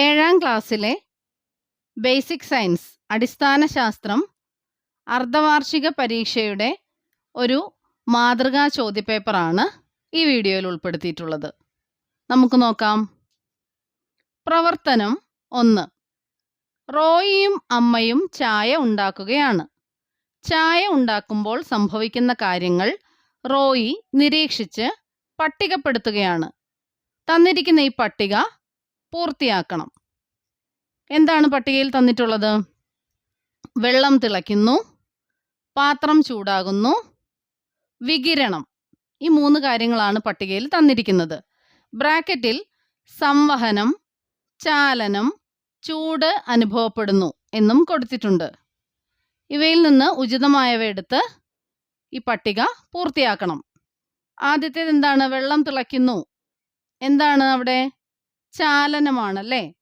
ഏഴാം ക്ലാസ്സിലെ basic science അടിസ്ഥാന ശാസ്ത്രം അർദ്ധവാർഷിക പരീക്ഷയുടെ ഒരു മാതൃകാ ചോദ്യപേപ്പറാണ് ഈ വീഡിയോയിൽ ഉൾപ്പെടുത്തിയിട്ടുള്ളത്. നമുക്ക് നോക്കാം. പ്രവർത്തനം ഒന്ന്. റോയിയും അമ്മയും ചായ ഉണ്ടാക്കുകയാണ്. ചായ ഉണ്ടാക്കുമ്പോൾ സംഭവിക്കുന്ന കാര്യങ്ങൾ റോയി നിരീക്ഷിച്ച് പട്ടികപ്പെടുത്തുകയാണ്. തന്നിരിക്കുന്ന ഈ പട്ടിക പൂർത്തിയാക്കണം. എന്താണ് പട്ടികയിൽ തന്നിട്ടുള്ളത്? വെള്ളം തിളയ്ക്കുന്നു പാത്രം ചൂടാകുന്നു വികിരണം. ഈ മൂന്ന് കാര്യങ്ങളാണ് പട്ടികയിൽ തന്നിരിക്കുന്നത്. ബ്രാക്കറ്റിൽ സംവഹനം ചാലനം ചൂട് അനുഭവപ്പെടുന്നു എന്നും കൊടുത്തിട്ടുണ്ട്. ഇവയിൽ നിന്ന് ഉചിതമായവ എടുത്ത് ഈ പട്ടിക പൂർത്തിയാക്കണം. ആദ്യത്തേത് എന്താണ് വെള്ളം തിളയ്ക്കുന്നു. എന്താണ് അവിടെ? ചാലനമാണല്ലേ?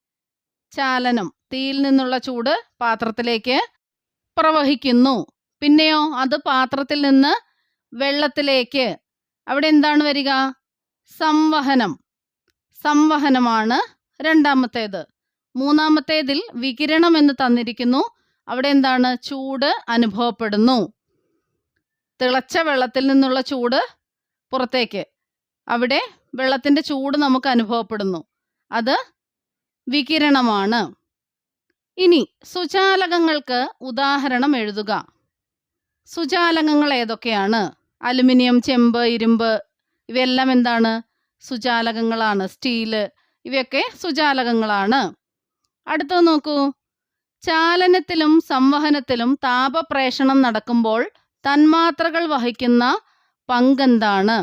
ചാലനം തീയിൽ നിന്നുള്ള ചൂട് പാത്രത്തിലേക്ക് പ്രവഹിക്കുന്നു. പിന്നെയോ അത് പാത്രത്തിൽ നിന്ന് വെള്ളത്തിലേക്ക്. അവിടെ എന്താണ് വരിക? സംവഹനം. സംവഹനമാണ് രണ്ടാമത്തേത്. മൂന്നാമത്തേതിൽ വികിരണം എന്ന് തന്നിരിക്കുന്നു. അവിടെ എന്താണ്? ചൂട് അനുഭവപ്പെടുന്നു. തിളച്ച വെള്ളത്തിൽ നിന്നുള്ള ചൂട് പുറത്തേക്ക്. അവിടെ വെള്ളത്തിന്റെ ചൂട് നമുക്ക് അനുഭവപ്പെടുന്നു. അത് വികിരണമാണ്. ഇനി സുചാലകങ്ങൾക്ക് ഉദാഹരണം എഴുതുക. സുചാലകങ്ങൾ ഏതൊക്കെയാണ്? അലുമിനിയം ചെമ്പ് ഇരുമ്പ് ഇവയെല്ലാം എന്താണ്? സുചാലകങ്ങളാണ്. സ്റ്റീൽ ഇവയൊക്കെ സുചാലകങ്ങളാണ്. അടുത്തത് നോക്കൂ. ചാലനത്തിലും സംവഹനത്തിലും താപപ്രേഷണം നടക്കുമ്പോൾ തന്മാത്രകൾ വഹിക്കുന്ന പങ്കെന്താണ്?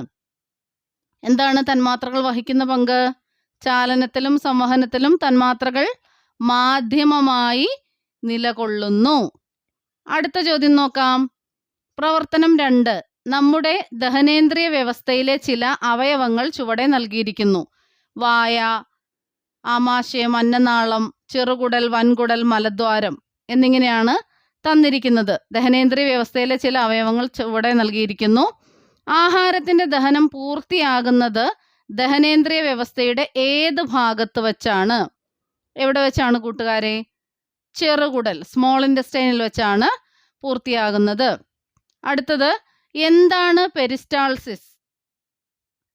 എന്താണ് തന്മാത്രകൾ വഹിക്കുന്ന പങ്ക്? ചാലനത്തിലും സംവഹനത്തിലും തന്മാത്രകൾ മാധ്യമമായി നിലകൊള്ളുന്നു. അടുത്ത ചോദ്യം നോക്കാം. പ്രവർത്തനം രണ്ട്. നമ്മുടെ ദഹനേന്ദ്രിയ വ്യവസ്ഥയിലെ ചില അവയവങ്ങൾ ചുവടെ നൽകിയിരിക്കുന്നു. വായ ആമാശയം അന്നനാളം ചെറുകുടൽ വൻകുടൽ മലദ്വാരം എന്നിങ്ങനെയാണ് തന്നിരിക്കുന്നത്. ദഹനേന്ദ്രിയ വ്യവസ്ഥയിലെ ചില അവയവങ്ങൾ ചുവടെ നൽകിയിരിക്കുന്നു. ആഹാരത്തിന്റെ ദഹനം പൂർത്തിയാകുന്നത് ദഹനേന്ദ്രിയ വ്യവസ്ഥയുടെ ഏത് ഭാഗത്ത് വെച്ചാണ്? എവിടെ വെച്ചാണ് കൂട്ടുകാരെ? ചെറുകുടൽ സ്മോൾ ഇൻഡസ്റ്റൈനിൽ വെച്ചാണ് പൂർത്തിയാകുന്നത്. അടുത്തത് എന്താണ് പെരിസ്റ്റാൾസിസ്?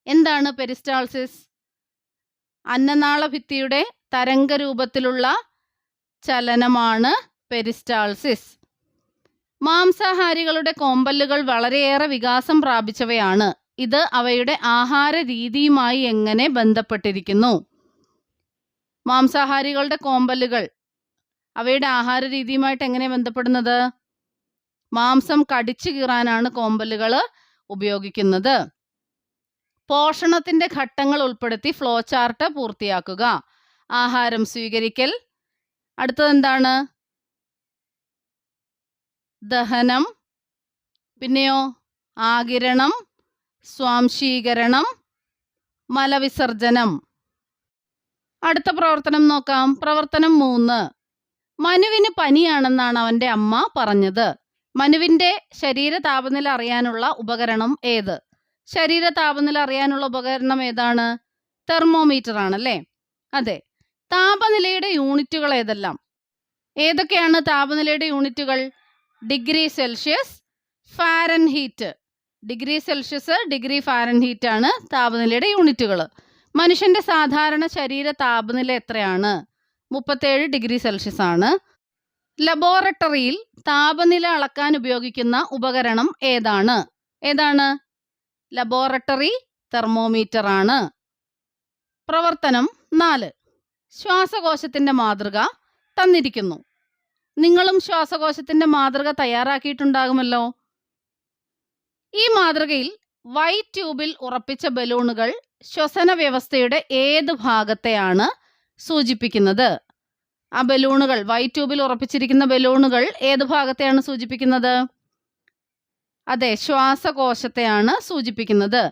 എന്താണ് പെരിസ്റ്റാൾസിസ്? അന്നനാള ഭിത്തിയുടെ തരംഗരൂപത്തിലുള്ള ചലനമാണ് പെരിസ്റ്റാൾസിസ്. മാംസാഹാരികളുടെ കോമ്പല്ലുകൾ വളരെയേറെ വികാസം പ്രാപിച്ചവയാണ്. ഇത് അവയുടെ ആഹാര രീതിയുമായി എങ്ങനെ ബന്ധപ്പെട്ടിരിക്കുന്നു? മാംസാഹാരികളുടെ കോമ്പലുകൾ അവയുടെ ആഹാര രീതിയുമായിട്ട് എങ്ങനെ ബന്ധപ്പെടുന്നത്? മാംസം കടിച്ചു കീറാനാണ് കോമ്പലുകൾ ഉപയോഗിക്കുന്നത്. പോഷണത്തിന്റെ ഘട്ടങ്ങൾ ഉൾപ്പെടുത്തി ഫ്ലോ ചാർട്ട് പൂർത്തിയാക്കുക. ആഹാരം സ്വീകരിക്കൽ. അടുത്തത് എന്താണ്? ദഹനം. പിന്നെയോ ആകിരണം. സ്വാംശീകരണം മലവിസർജനം. അടുത്ത പ്രവർത്തനം നോക്കാം. പ്രവർത്തനം മൂന്ന്. മനുവിന് പനിയാണെന്നാണ് അവന്റെ അമ്മ പറഞ്ഞത്. മനുവിന്റെ ശരീര താപനില അറിയാനുള്ള ഉപകരണം ഏത്? ശരീര താപനില അറിയാനുള്ള ഉപകരണം ഏതാണ്? തെർമോമീറ്റർ ആണല്ലേ അതെ. താപനിലയുടെ യൂണിറ്റുകൾ ഏതെല്ലാം? ഏതൊക്കെയാണ് താപനിലയുടെ യൂണിറ്റുകൾ? Degree Celsius Fahrenheit. Degree Celsius degree Fahrenheit ആണ് താപനിലയുടെ യൂണിറ്റുകൾ. മനുഷ്യന്റെ സാധാരണ ശരീര താപനില എത്രയാണ്? മുപ്പത്തേഴ് ഡിഗ്രി സെൽഷ്യസ് ആണ്. ലബോറട്ടറിയിൽ താപനില അളക്കാൻ ഉപയോഗിക്കുന്ന ഉപകരണം ഏതാണ്? ഏതാണ്? ലബോറട്ടറി തെർമോമീറ്റർ ആണ്. പ്രവർത്തനം നാല്. ശ്വാസകോശത്തിന്റെ മാതൃക തന്നിരിക്കുന്നു. നിങ്ങളും ശ്വാസകോശത്തിന്റെ മാതൃക തയ്യാറാക്കിയിട്ടുണ്ടാകുമല്ലോ? ഈ മാതൃകയിൽ വൈ ട്യൂബിൽ ഉറപ്പിച്ച ബലൂണുകൾ ശ്വസന വ്യവസ്ഥയുടെ ഏത് ഭാഗത്തെയാണ് സൂചിപ്പിക്കുന്നത്? ആ ബലൂണുകൾ വൈ ട്യൂബിൽ ഉറപ്പിച്ചിരിക്കുന്ന ബലൂണുകൾ ഏത് ഭാഗത്തെയാണ് സൂചിപ്പിക്കുന്നത്? അതെ ശ്വാസകോശത്തെയാണ് സൂചിപ്പിക്കുന്നത്.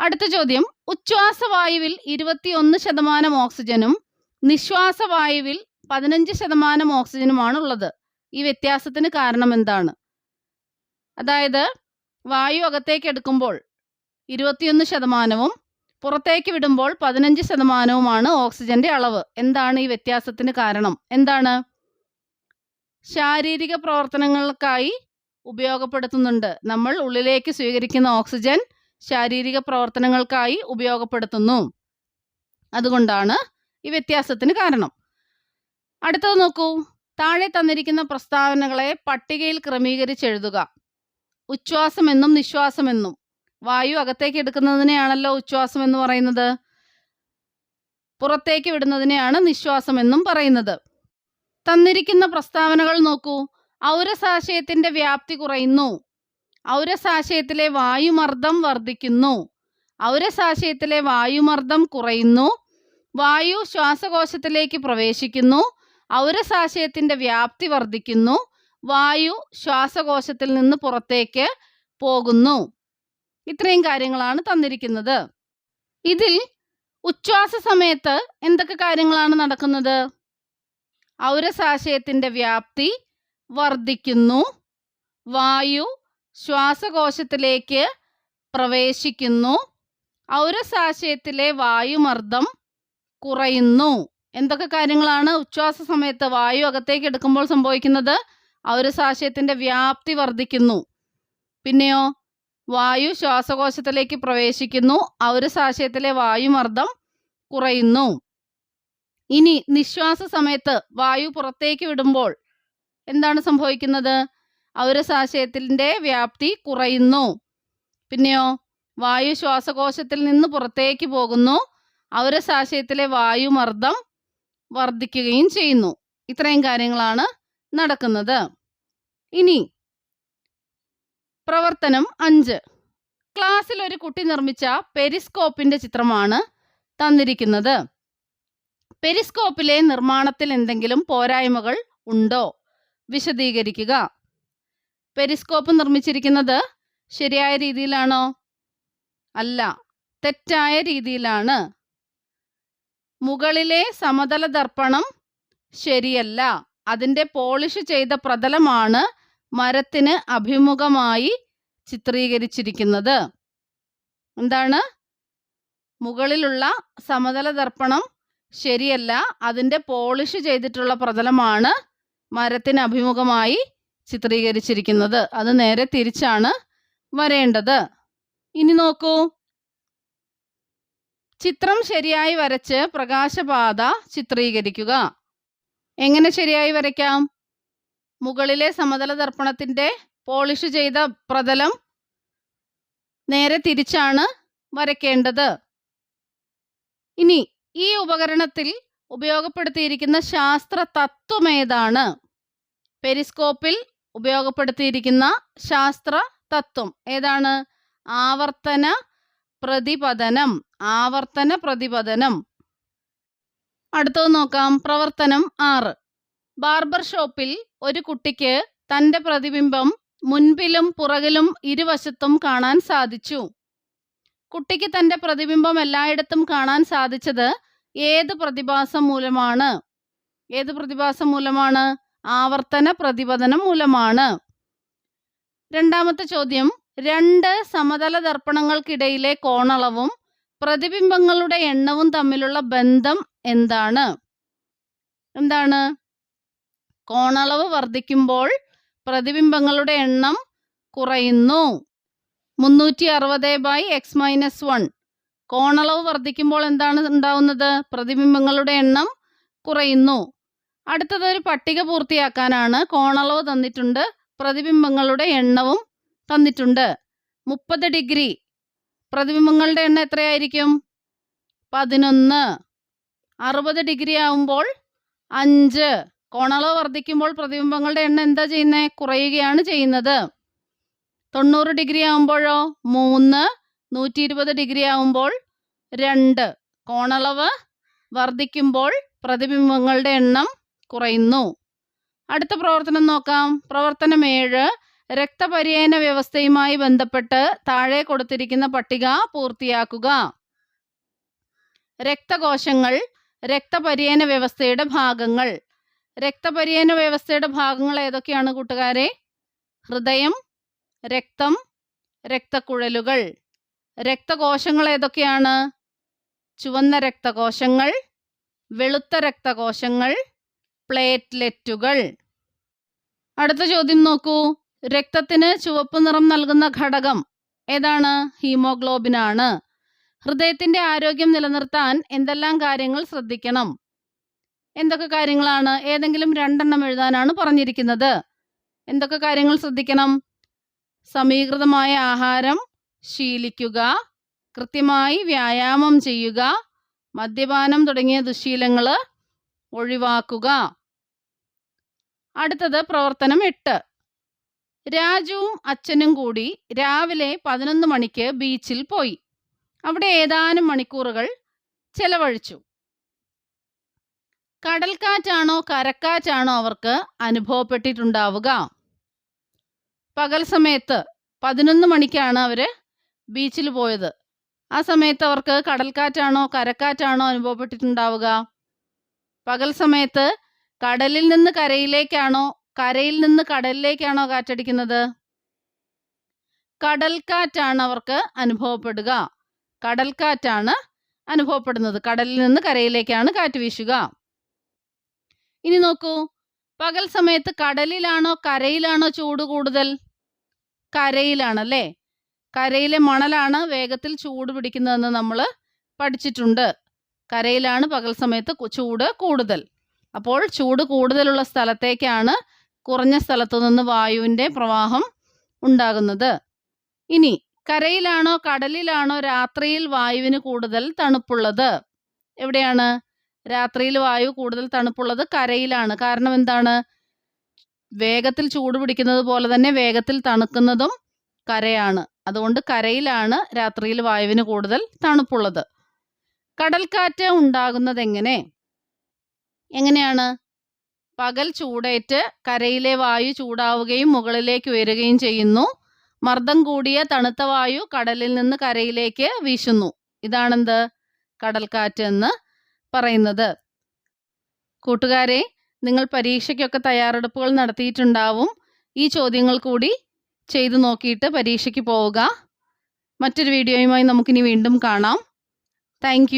അടുത്ത ചോദ്യം ഉച്ഛ്വാസവായുവിൽ ഇരുപത്തിയൊന്ന് ശതമാനം ഓക്സിജനും നിശ്വാസവായുവിൽ പതിനഞ്ച് ശതമാനം ഓക്സിജനുമാണ് ഉള്ളത്. ഈ വ്യത്യാസത്തിന് കാരണം എന്താണ്? അതായത് വായു അകത്തേക്ക് എടുക്കുമ്പോൾ ഇരുപത്തിയൊന്ന് ശതമാനവും പുറത്തേക്ക് വിടുമ്പോൾ പതിനഞ്ച് ശതമാനവുമാണ് ഓക്സിജന്റെ അളവ്. എന്താണ് ഈ വ്യത്യാസത്തിന് കാരണം? എന്താണ്? ശാരീരിക പ്രവർത്തനങ്ങൾക്കായി ഉപയോഗപ്പെടുത്തുന്നുണ്ട്. നമ്മൾ ഉള്ളിലേക്ക് സ്വീകരിക്കുന്ന ഓക്സിജൻ ശാരീരിക പ്രവർത്തനങ്ങൾക്കായി ഉപയോഗപ്പെടുത്തുന്നു. അതുകൊണ്ടാണ് ഈ വ്യത്യാസത്തിന് കാരണം. അടുത്തത് നോക്കൂ. താഴെ തന്നിരിക്കുന്ന പ്രസ്താവനകളെ പട്ടികയിൽ ക്രമീകരിച്ചെഴുതുക. ഉച്ഛ്വാസമെന്നും നിശ്വാസമെന്നും. വായു അകത്തേക്ക് എടുക്കുന്നതിനെയാണല്ലോ ഉച്ഛ്വാസം എന്ന് പറയുന്നത്. പുറത്തേക്ക് വിടുന്നതിനെയാണ് നിശ്വാസം എന്നും പറയുന്നത്. തന്നിരിക്കുന്ന പ്രസ്താവനകൾ നോക്കൂ. ഔരസാശയത്തിന്റെ വ്യാപ്തി കുറയുന്നു. ഔരസാശയത്തിലെ വായുമർദ്ദം വർദ്ധിക്കുന്നു. ഔരസാശയത്തിലെ വായുമർദ്ദം കുറയുന്നു. വായു ശ്വാസകോശത്തിലേക്ക് പ്രവേശിക്കുന്നു. ഔരസാശയത്തിന്റെ വ്യാപ്തി വർദ്ധിക്കുന്നു. വായു ശ്വാസകോശത്തിൽ നിന്ന് പുറത്തേക്ക് പോകുന്നു. ഇത്രയും കാര്യങ്ങളാണ് തന്നിരിക്കുന്നത്. ഇതിൽ ഉച്ഛ്വാസ സമയത്ത് എന്തൊക്കെ കാര്യങ്ങളാണ് നടക്കുന്നത്? ഔരസാശയത്തിന്റെ വ്യാപ്തി വർദ്ധിക്കുന്നു. വായു ശ്വാസകോശത്തിലേക്ക് പ്രവേശിക്കുന്നു. ഔരസാശയത്തിലെ വായുമർദ്ദം കുറയുന്നു. എന്തൊക്കെ കാര്യങ്ങളാണ് ഉച്ഛ്വാസ സമയത്ത് വായു അകത്തേക്ക് എടുക്കുമ്പോൾ സംഭവിക്കുന്നത്? ഔരസാശയത്തിന്റെ വ്യാപ്തി വർദ്ധിക്കുന്നു. പിന്നെയോ വായു ശ്വാസകോശത്തിലേക്ക് പ്രവേശിക്കുന്നു. ആ ഒരു സാശയത്തിലെ വായുമർദ്ദം കുറയുന്നു. ഇനി നിശ്വാസ സമയത്ത് വായു പുറത്തേക്ക് വിടുമ്പോൾ എന്താണ് സംഭവിക്കുന്നത്? ഔരസാശയത്തിന്റെ വ്യാപ്തി കുറയുന്നു. പിന്നെയോ വായു ശ്വാസകോശത്തിൽ നിന്ന് പുറത്തേക്ക് പോകുന്നു. ഔരസാശയത്തിലെ വായുമർദ്ദം വർദ്ധിക്കുകയും ചെയ്യുന്നു. ഇത്രയും കാര്യങ്ങളാണ് നടക്കുന്നത്. ഇനി പ്രവർത്തനം അഞ്ച്. ക്ലാസ്സിൽ ഒരു കുട്ടി നിർമ്മിച്ച പെരിസ്കോപ്പിന്റെ ചിത്രമാണ് തന്നിരിക്കുന്നത്. പെരിസ്കോപ്പിലെ നിർമ്മാണത്തിൽ എന്തെങ്കിലും പോരായ്മകൾ ഉണ്ടോ? വിശദീകരിക്കുക. പെരിസ്കോപ്പ് നിർമ്മിച്ചിരിക്കുന്നത് ശരിയായ രീതിയിലാണോ? അല്ല തെറ്റായ രീതിയിലാണ്. മുകളിലെ സമതല ദർപ്പണം ശരിയല്ല. അതിന്റെ പോളിഷ് ചെയ്ത പ്രതലമാണ് മരത്തിന് അഭിമുഖമായി ചിത്രീകരിച്ചിരിക്കുന്നത്. എന്താണ്? മുകളിലുള്ള സമതല ദർപ്പണം ശരിയല്ല. അതിന്റെ പോളിഷ് ചെയ്തിട്ടുള്ള പ്രതലമാണ് മരത്തിന് അഭിമുഖമായി ചിത്രീകരിച്ചിരിക്കുന്നത്. അത് നേരെ തിരിച്ചാണ് വരേണ്ടത്. ഇനി നോക്കൂ. ചിത്രം ശരിയായി വരച്ച് പ്രകാശപാത ചിത്രീകരിക്കുക. എങ്ങനെ ശരിയായി വരയ്ക്കാം? മുകളിലെ സമതല ദർപ്പണത്തിന്റെ പോളിഷ് ചെയ്ത പ്രതലം നേരെ തിരിച്ചാണ് വരയ്ക്കേണ്ടത്. ഇനി ഈ ഉപകരണത്തിൽ ഉപയോഗപ്പെടുത്തിയിരിക്കുന്ന ശാസ്ത്ര തത്വം ഏതാണ്? പെരിസ്കോപ്പിൽ ഉപയോഗപ്പെടുത്തിയിരിക്കുന്ന ശാസ്ത്ര തത്വം ഏതാണ്? ആവർത്തന പ്രതിപതനം ആവർത്തന പ്രതിപതനം. അടുത്തത് നോക്കാം. പ്രവർത്തനം ആറ്. ബാർബർ ഷോപ്പിൽ ഒരു കുട്ടിക്ക് തന്റെ പ്രതിബിംബം മുൻപിലും പുറകിലും ഇരുവശത്തും കാണാൻ സാധിച്ചു. കുട്ടിക്ക് തന്റെ പ്രതിബിംബം എല്ലായിടത്തും കാണാൻ സാധിച്ചത് ഏത് പ്രതിഭാസം മൂലമാണ്? ഏത് പ്രതിഭാസം മൂലമാണ്? ആവർത്തന പ്രതിപതനം മൂലമാണ്. രണ്ടാമത്തെ ചോദ്യം രണ്ട് സമതല ദർപ്പണങ്ങൾക്കിടയിലെ കോണളവും പ്രതിബിംബങ്ങളുടെ എണ്ണവും തമ്മിലുള്ള ബന്ധം എന്താണ്? എന്താണ്? കോണളവ് വർദ്ധിക്കുമ്പോൾ പ്രതിബിംബങ്ങളുടെ എണ്ണം കുറയുന്നു. മുന്നൂറ്റി അറുപത് ബൈ എക്സ് മൈനസ് വൺ കോണളവ് വർദ്ധിക്കുമ്പോൾ എന്താണ് ഉണ്ടാവുന്നത്? പ്രതിബിംബങ്ങളുടെ എണ്ണം കുറയുന്നു. അടുത്തത് ഒരു പട്ടിക പൂർത്തിയാക്കാനാണ് കോണളവ് തന്നിട്ടുണ്ട്. പ്രതിബിംബങ്ങളുടെ എണ്ണവും തന്നിട്ടുണ്ട്. മുപ്പത് ഡിഗ്രി പ്രതിബിംബങ്ങളുടെ എണ്ണം എത്രയായിരിക്കും? പതിനൊന്ന്. അറുപത് ഡിഗ്രി ആവുമ്പോൾ അഞ്ച്. കോണളവ് വർദ്ധിക്കുമ്പോൾ പ്രതിബിംബങ്ങളുടെ എണ്ണം എന്താ ചെയ്യുന്നത് കുറയുകയാണ് ചെയ്യുന്നത്. തൊണ്ണൂറ് ഡിഗ്രി ആവുമ്പോഴോ? മൂന്ന്. നൂറ്റി ഇരുപത് ഡിഗ്രി ആവുമ്പോൾ രണ്ട്. കോണളവ് വർദ്ധിക്കുമ്പോൾ പ്രതിബിംബങ്ങളുടെ എണ്ണം കുറയുന്നു. അടുത്ത പ്രവർത്തനം നോക്കാം. പ്രവർത്തനം ഏഴ്. രക്തപര്യന വ്യവസ്ഥയുമായി ബന്ധപ്പെട്ട് താഴെ കൊടുത്തിരിക്കുന്ന പട്ടിക പൂർത്തിയാക്കുക. രക്തകോശങ്ങൾ രക്തപര്യന വ്യവസ്ഥയുടെ ഭാഗങ്ങൾ. രക്തപര്യന വ്യവസ്ഥയുടെ ഭാഗങ്ങൾ ഏതൊക്കെയാണ് കൂട്ടുകാരെ? ഹൃദയം രക്തം രക്തക്കുഴലുകൾ. രക്തകോശങ്ങൾ ഏതൊക്കെയാണ്? ചുവന്ന രക്തകോശങ്ങൾ വെളുത്ത രക്തകോശങ്ങൾ പ്ലേറ്റ്ലെറ്റുകൾ. അടുത്ത ചോദ്യം നോക്കൂ. രക്തത്തിന് ചുവപ്പ് നിറം നൽകുന്ന ഘടകം ഏതാണ്? ഹീമോഗ്ലോബിൻ ആണ്. ഹൃദയത്തിന്റെ ആരോഗ്യം നിലനിർത്താൻ എന്തെല്ലാം കാര്യങ്ങൾ ശ്രദ്ധിക്കണം? എന്തൊക്കെ കാര്യങ്ങളാണ്? ഏതെങ്കിലും രണ്ടെണ്ണം എഴുതാനാണ് പറഞ്ഞിരിക്കുന്നത്. എന്തൊക്കെ കാര്യങ്ങൾ ശ്രദ്ധിക്കണം? സമീകൃതമായ ആഹാരം ശീലിക്കുക കൃത്യമായി വ്യായാമം ചെയ്യുക മദ്യപാനം തുടങ്ങിയ ദുശീലങ്ങൾ ഒഴിവാക്കുക. അടുത്തത് പ്രവർത്തനം എട്ട്. രാജുവും അച്ഛനും കൂടി രാവിലെ പതിനൊന്ന് മണിക്ക് ബീച്ചിൽ പോയി. അവിടെ ഏതാനും മണിക്കൂറുകൾ ചെലവഴിച്ചു. കടൽക്കാറ്റാണോ കരക്കാറ്റാണോ അവർക്ക് അനുഭവപ്പെട്ടിട്ടുണ്ടാവുക? പകൽ സമയത്ത് പതിനൊന്ന് മണിക്കാണ് അവർ ബീച്ചിൽ പോയത്. ആ സമയത്ത് അവർക്ക് കടൽക്കാറ്റാണോ കരക്കാറ്റാണോ അനുഭവപ്പെട്ടിട്ടുണ്ടാവുക? പകൽ സമയത്ത് കടലിൽ നിന്ന് കരയിലേക്കാണോ കരയിൽ നിന്ന് കടലിലേക്കാണോ കാറ്റടിക്കുന്നത്? കടൽക്കാറ്റാണ് അവർക്ക് അനുഭവപ്പെടുക. കടൽക്കാറ്റാണ് അനുഭവപ്പെടുന്നത്. കടലിൽ നിന്ന് കരയിലേക്കാണ് കാറ്റ് വീശുക. ഇനി നോക്കൂ. പകൽ സമയത്ത് കടലിലാണോ കരയിലാണോ ചൂട് കൂടുതൽ? കരയിലാണ് അല്ലേ? കരയിലെ മണലാണ് വേഗത്തിൽ ചൂട് പിടിക്കുന്നതെന്ന് നമ്മൾ പഠിച്ചിട്ടുണ്ട്. കരയിലാണ് പകൽ സമയത്ത് ചൂട് കൂടുതൽ. അപ്പോൾ ചൂട് കൂടുതലുള്ള സ്ഥലത്തേക്കാണ് കുറഞ്ഞ സ്ഥലത്തു നിന്ന് വായുവിന്റെ പ്രവാഹം ഉണ്ടാകുന്നത്. ഇനി കരയിലാണോ കടലിലാണോ രാത്രിയിൽ വായുവിന് കൂടുതൽ തണുപ്പുള്ളത്? എവിടെയാണ് രാത്രിയിൽ വായു കൂടുതൽ തണുപ്പുള്ളത്? കരയിലാണ്. കാരണം എന്താണ്? വേഗത്തിൽ ചൂട് പിടിക്കുന്നത് പോലെ തന്നെ വേഗത്തിൽ തണുക്കുന്നതും കരയാണ്. അതുകൊണ്ട് കരയിലാണ് രാത്രിയിൽ വായുവിന് കൂടുതൽ തണുപ്പുള്ളത്. കടൽക്കാറ്റ് ഉണ്ടാകുന്നത് എങ്ങനെ എങ്ങനെയാണ്? പകൽ ചൂടേറ്റ് കരയിലെ വായു ചൂടാവുകയും മുകളിലേക്ക് ഉയരുകയും ചെയ്യുന്നു. മർദ്ദം കൂടിയ തണുത്ത വായു കടലിൽ നിന്ന് കരയിലേക്ക് വീശുന്നു. ഇതാണെന്ത്? കടൽക്കാറ്റ് എന്ന് പറയുന്നത്. കൂട്ടുകാരെ നിങ്ങൾ പരീക്ഷയ്ക്കൊക്കെ തയ്യാറെടുപ്പുകൾ നടത്തിയിട്ടുണ്ടാവും. ഈ ചോദ്യങ്ങൾ കൂടി ചെയ്തു നോക്കിയിട്ട് പരീക്ഷയ്ക്ക് പോവുക. മറ്റൊരു വീഡിയോയുമായി നമുക്കിനി വീണ്ടും കാണാം. താങ്ക്